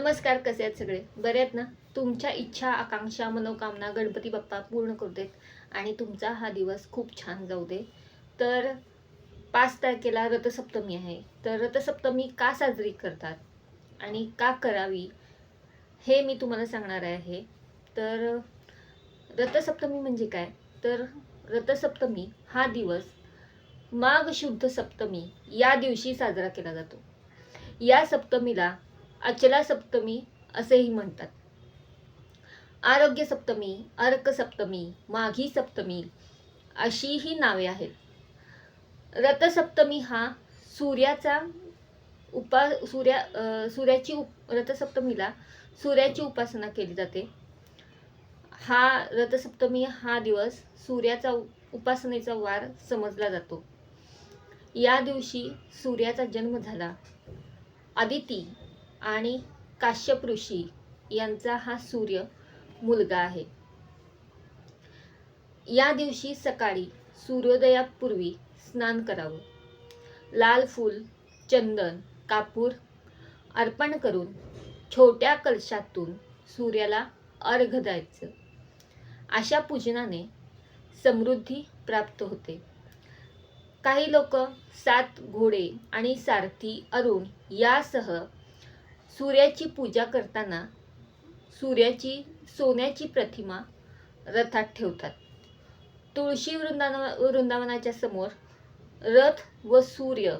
नमस्कार कसे आहेत सगळे? बरे आहेत ना? तुमच्या इच्छा आकांक्षा मनोकामना गणपती बाप्पा पूर्ण करू देत आणि तुमचा हा दिवस खूप छान जाऊ दे. तर पाच तारखेला रथसप्तमी आहे. तर रथसप्तमी का साजरी करतात आणि का करावी हे मी तुम्हाला सांगणार आहे. तर रथसप्तमी म्हणजे काय? तर रथसप्तमी हा दिवस माघ शुद्ध सप्तमी या दिवशी साजरा केला जातो. या सप्तमीला अचला सप्तमी असेही म्हणतात. आरोग्य सप्तमी अर्क सप्तमी माघी सप्तमी अशी ही नावे आहेत. रथसप्तमी हा सूर्याचा उपा सूर्या सूर्याची उप रथसप्तमीला सूर्याची उपासना केली जाते. हा रथसप्तमी हा दिवस सूर्याचा उपासनेचा वार समजला जातो. या दिवशी सूर्याचा जन्म झाला. आदिती आणि काश्यप ऋषी यांचा हा सूर्य मुलगा आहे. या दिवशी सकाळी सूर्योदयापूर्वी स्नान करावं. लाल फूल चंदन कापूर अर्पण करून छोट्या कलशातून सूर्याला अर्घ द्यायचं. अशा पूजनाने समृद्धी प्राप्त होते. काही लोक सात घोडे आणि सारथी अरुण यासह सूर्याची पूजा करताना सूर्याची सोन्याची प्रतिमा रथात ठेवतात. तुळशी वृंदावन वृंदावनाच्या समोर रथ व सूर्य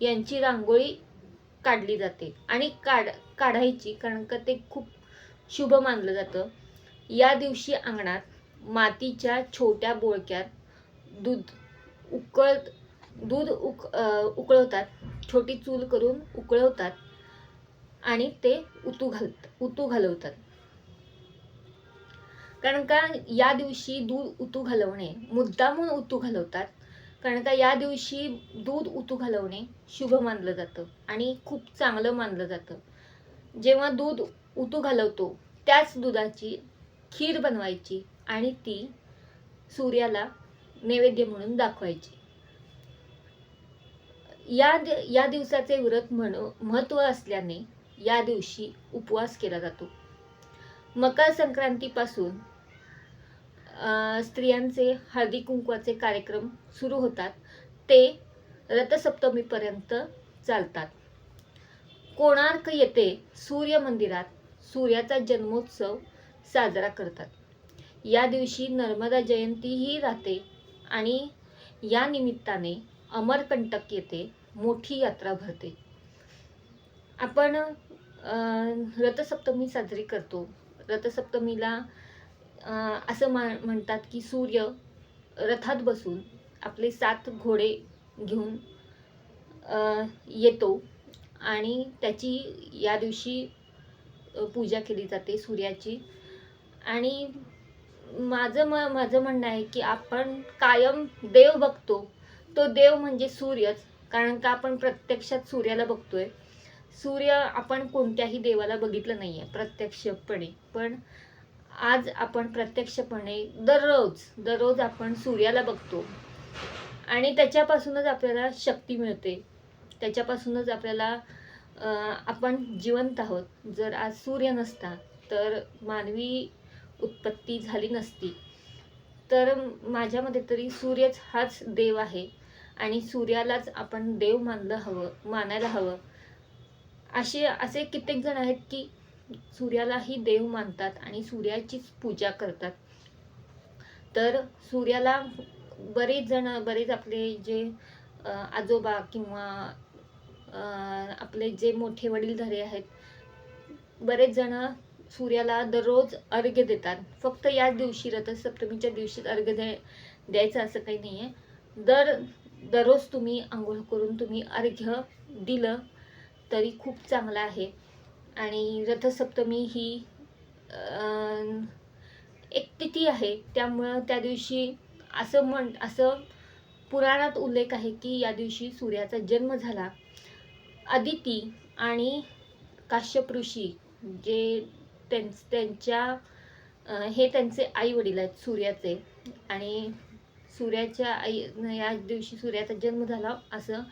यांची रांगोळी काढली जाते आणि काढ काढायची कारण का ते खूप शुभ मानलं जातं. या दिवशी अंगणात मातीच्या छोट्या बोळक्यात दूध उकळत दूध उक उकळवतात छोटी चूल करून उकळवतात. आणि ते उतू घालत उतू घालवतात. कारण का या दिवशी दूध उतू घालवणे मुद्दामून उतू घालवतात. कारण का या दिवशी दूध उतू घालवणे शुभ मानलं जातं आणि खूप चांगलं मानलं जातं. जेव्हा दूध उतू घालवतो त्याच दुधाची खीर बनवायची आणि ती सूर्याला नैवेद्य म्हणून दाखवायची. या दि- या दिवसाचे व्रत म्हण महत्त्व असल्याने या दिवशी उपवास केला जातो. मकर संक्रांतीपासून स्त्रियांचे हळदी कुंकवाचे कार्यक्रम सुरू होतात. ते रथसप्तमीपर्यंत चालतात. कोणार्क येथे सूर्य मंदिरात सूर्याचा जन्मोत्सव साजरा करतात. या दिवशी नर्मदा जयंतीही राहते आणि या निमित्ताने अमरकंटक येथे मोठी यात्रा भरते. आपण रथसप्तमी साजरी करतो. रथसप्तमीला असं मा म्हणतात की सूर्य रथात बसून आपले सात घोडे घेऊन येतो आणि त्याची या दिवशी पूजा केली जाते सूर्याची. आणि माझं म माझं म्हणणं आहे की आपण कायम देव बघतो. तो देव म्हणजे सूर्यच. कारण का आपण प्रत्यक्षात सूर्याला बघतोय? सूर्य आपण कोणत्याही देवाला बघितलं नाही आहे प्रत्यक्षपणे. पण आज आपण प्रत्यक्षपणे दररोज दररोज आपण सूर्याला बघतो. आणि त्याच्यापासूनच आपल्याला शक्ती मिळते. त्याच्यापासूनच आपल्याला आपण जिवंत आहोत. जर आज सूर्य नसता तर मानवी उत्पत्ती झाली नसती. तर माझ्यामध्ये तरी सूर्यच हाच देव आहे. आणि सूर्यालाच आपण देव मानलं हवं मानायला हवं. असे असे कित्येक जण आहेत की सूर्यालाही देव मानतात आणि सूर्याचीच पूजा करतात. तर सूर्याला बरेच जण बरेच आपले जे आजोबा किंवा आपले जे मोठे वडीलधारे आहेत बरेच जण सूर्याला दररोज अर्घ्य देतात. फक्त याच दिवशी रथसप्तमीच्या दिवशीच अर्घ्य द्याय द्यायचं असं काही नाही आहे दर दररोज तुम्ही आंघोळ करून तुम्ही अर्घ्य दिलं तरी खूप चांगला आहे. आणि रथसप्तमी ही एक तिथी आहे. त्यामुळं त्या दिवशी असं म्हण असं पुराणात उल्लेख आहे की या दिवशी सूर्याचा जन्म झाला. अदिती आणि काश्यप ऋषी जे त्यां त्यांच्या हे त्यांचे आई वडील आहेत सूर्याचे. आणि सूर्याच्या आई या दिवशी सूर्याचा जन्म झाला असं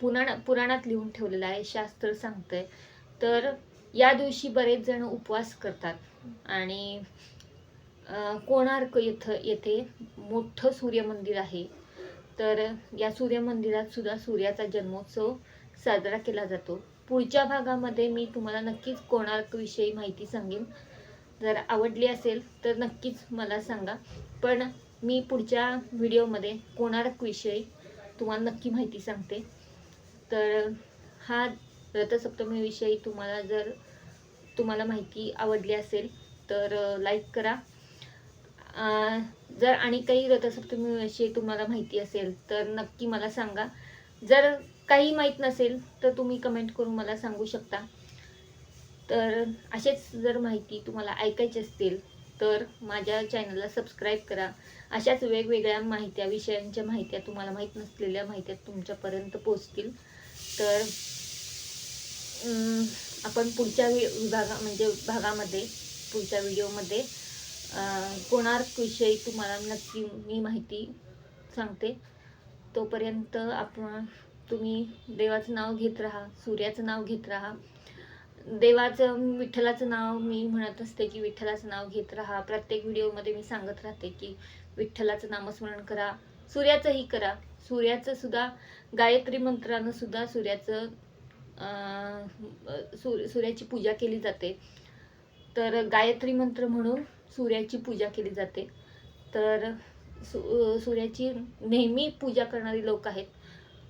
पुराण पुराणात लिहून ठेवलेलं आहे शास्त्र सांगतंय. तर या दिवशी बरेच जण उपवास करतात. आणि कोणार्क येथं येथे मोठं सूर्यमंदिर आहे. तर या सूर्यमंदिरात सुद्धा सूर्याचा जन्मोत्सव साजरा केला जातो. पुढच्या भागामध्ये मी तुम्हाला नक्कीच कोणार्कविषयी माहिती सांगेन. जर आवडली असेल तर नक्कीच मला सांगा. पण मी पुढच्या व्हिडिओमध्ये कोणार्कविषयी तुम्हाला नक्की माहिती सांगते. तर हा रथसप्तमीविषयी तुम्हाला जर तुम्हाला माहिती आवडली असेल तर लाईक करा. जर आणि काही रथसप्तमीविषयी तुम्हाला माहिती असेल तर नक्की मला सांगा. जर काही माहीत नसेल तर तुम्ही कमेंट करून मला सांगू शकता. तर असेच जर माहिती तुम्हाला ऐकायची असतील तर माझ्या चॅनलला सबस्क्राईब करा. अशाच वेगवेगळ्या माहित्या विषयांच्या माहित्या तुम्हाला माहीत नसलेल्या माहित्या तुमच्यापर्यंत पोचतील तर आपण पुढच्या वि- विभागा म्हणजे भागामध्ये पुढच्या व्हिडिओमध्ये कोणार्कविषयी तुम्हाला नक्की मी माहिती सांगते. तोपर्यंत आपण तुम्ही देवाचं नाव घेत राहा सूर्याचं नाव घेत राहा. देवाचं विठ्ठलाचं नाव मी म्हणत असते की विठ्ठलाचं नाव घेत राहा. प्रत्येक व्हिडिओमध्ये मी सांगत राहते की विठ्ठलाचं नामस्मरण करा सूर्याचंही करा. सूर्याचं सुद्धा गायत्री मंत्रानं सुद्धा सूर्याचं सूर सूर्याची पूजा केली जाते. तर गायत्री मंत्र म्हणून सूर्याची पूजा केली जाते. तर सू सूर्याची नेहमी पूजा करणारी लोक आहेत.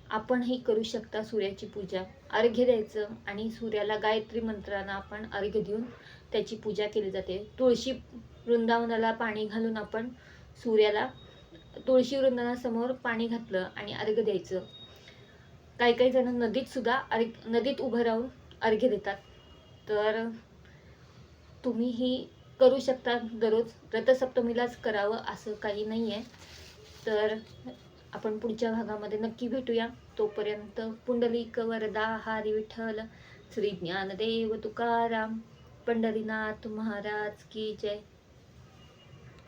आपणही करू शकता सूर्याची पूजा. अर्घ्य द्यायचं आणि सूर्याला गायत्री मंत्रानं आपण अर्घ्य देऊन त्याची पूजा केली जाते. तुळशी वृंदावनाला पाणी घालून आपण सूर्याला तुळशी वृंदनासमोर पाणी घातलं आणि अर्घ द्यायचं. काही काही जण नदीत सुद्धा अर्घ नदीत उभं राहून अर्घ्य देतात. तर तुम्ही ही करू शकता दररोज. रथसप्तमीलाच करावं असं काही नाही आहे तर आपण पुढच्या भागामध्ये नक्की भेटूया. तोपर्यंत पुंडलिक वरदा हरी विठ्ठल श्री ज्ञानदेव तुकाराम पंढरीनाथ महाराज की जय.